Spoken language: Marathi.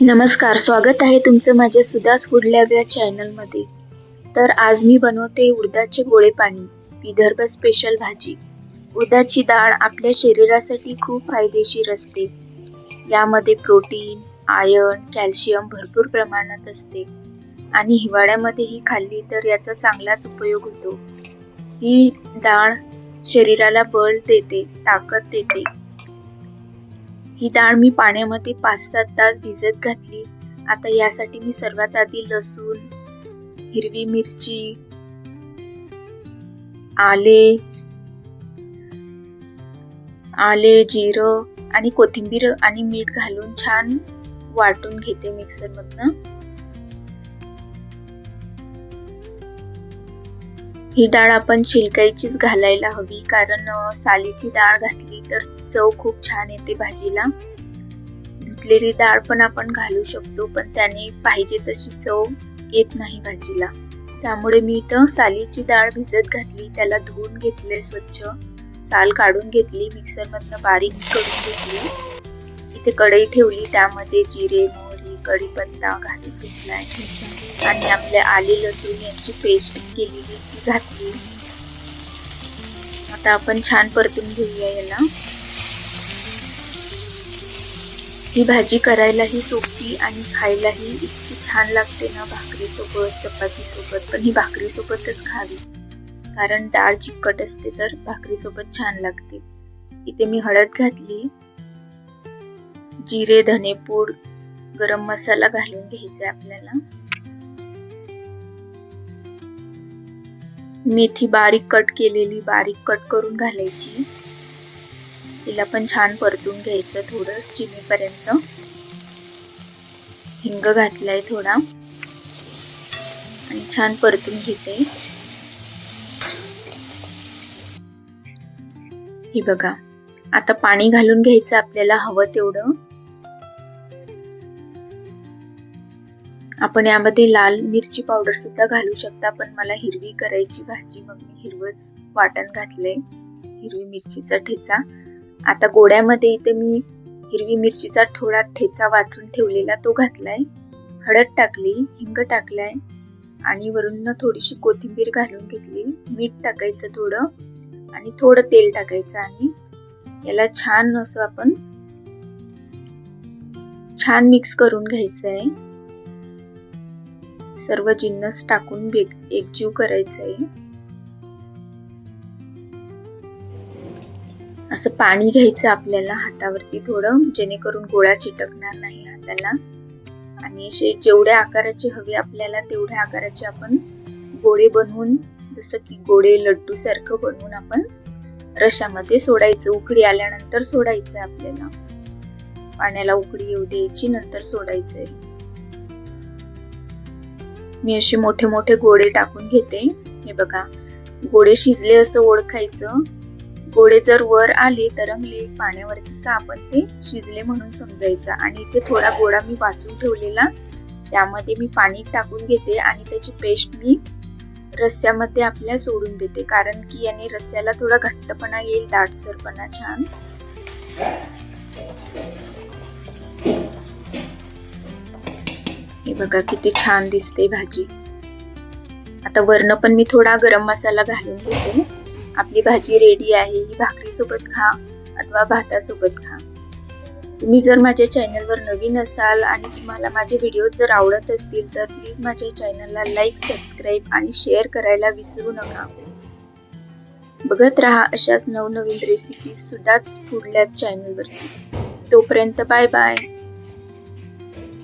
नमस्कार स्वागत आहे तुमचं माझ्या सुदास फूड लॅब या चॅनलमध्ये. तर आज मी बनवते उडदाचे गोळे पाणी विदर्भ स्पेशल भाजी. उडदाची डाळ आपल्या शरीरासाठी खूप फायदेशीर असते. यामध्ये प्रोटीन आयर्न कॅल्शियम भरपूर प्रमाणात असते. आणि हिवाळ्यामध्ये ही खाल्ली तर याचा चांगलाच उपयोग होतो. ही डाळ शरीराला बळ देते ताकद देते. ही डाळ मी पाण्यामध्ये पाच सात तास भिजत घातली. आता यासाठी मी सर्वात आधी लसूण हिरवी मिरची आले आले जिरं आणि कोथिंबीर आणि मीठ घालून छान वाटून घेते मिक्सरमधनं. ही डाळ आपण शिलकाईचीच घालायला हवी कारण सालीची डाळ घातली तर चव खूप छान येते भाजीला. धुतलेली डाळ पण आपण घालू शकतो पण त्याने पाहिजे तशी चव येत नाही भाजीला. त्यामुळे मी इथं सालीची डाळ भिजत घातली त्याला धुवून घेतले स्वच्छ. साल काढून घेतली मिक्सरमधनं बारीक करून घेतली. इथे कढई ठेवली त्यामध्ये जिरे कढीपत्ता घालून घेतलाय आणि आपल्या आले लसूण यांची पेस्ट केलेली ती घातली. आता आपण छान परतून घेऊया याला. ही भाजी करायलाही सोपी आणि खायलाही इतकी छान लागते ना भाकरीसोबत चपातीसोबत. चपाती सोबत पण ही भाकरीसोबतच खावी. कारण डाळ चिकट असते तर भाकरीसोबत छान लागते. इथे मी हळद घातली. जिरे धनेपूड गरम मसाला घालून घ्यायचा आपल्याला. मेथी बारीक कट केलेली बारीक कट करून घालायची. तिला पण छान परतून घ्यायचं थोडं चिमेपर्यंत. हिंग घातलाय थोडा. आणि छान परतून घेते. हे बघा आता पाणी घालून घ्यायचं आपल्याला हवं तेवढं. आपण यामध्ये लाल मिरची पावडर सुद्धा घालू शकता पण मला हिरवी करायची भाजी मग मी हिरवच वाटण घातलंय हिरवी मिरचीचा ठेचा. आता गोड्यामध्ये इथे मी हिरवी मिरचीचा थोडा ठेचा वाचून ठेवलेला तो घातलाय. हळद टाकली हिंग टाकलाय आणि वरून थोडीशी कोथिंबीर घालून घेतली. मीठ टाकायचं थोडं आणि थोडं तेल टाकायचं आणि याला छान असं आपण छान मिक्स करून घ्यायचं आहे सर्व जिन्नस टाकून एकजीव करायचं आहे असं पाणी घ्यायचं आपल्याला हातावरती थोडं जेणेकरून गोळा चिटकणार नाही हाताला. आणि असे जेवढ्या आकाराचे हवे आपल्याला तेवढ्या आकाराचे आपण गोळे बनवून जसं की गोळे लड्डू सारखं बनवून आपण रशामध्ये सोडायचं. उकडी आल्यानंतर सोडायचं आपल्याला. पाण्याला उकडी येऊ द्यायची नंतर सोडायचंय. मी असे मोठे मोठे गोळे टाकून घेते. हे बघा गोळे शिजले असं ओळखायचं. गोळे जर वर आले तरंगले पाण्यावरती का आपण ते शिजले म्हणून समजायचं. आणि इथे थोडा गोळा मी वाचून ठेवलेला. त्यामध्ये मी पाणी टाकून घेते आणि त्याची पेस्ट मी रस्स्यामध्ये आपल्या सोडून देते. कारण की याने रस्स्याला थोडा घट्टपणा येईल दाटसरपणा छान. हे बघा किती छान दिसते भाजी. आता वरण पण मी थोडा गरम मसाला घालून घेते. आपली भाजी रेडी आहे ही भाकरीसोबत खा अथवा भातासोबत खा. तुम्ही जर माझ्या चॅनलवर नवीन असाल आणि तुम्हाला माझे व्हिडिओ जर आवडत असतील तर प्लीज माझ्या चॅनलला लाईक सबस्क्राईब आणि शेअर करायला विसरू नका. बघत राहा अशाच नवनवीन रेसिपीज सुद्धा फूड लॅब चॅनलवरती तोपर्यंत बाय बाय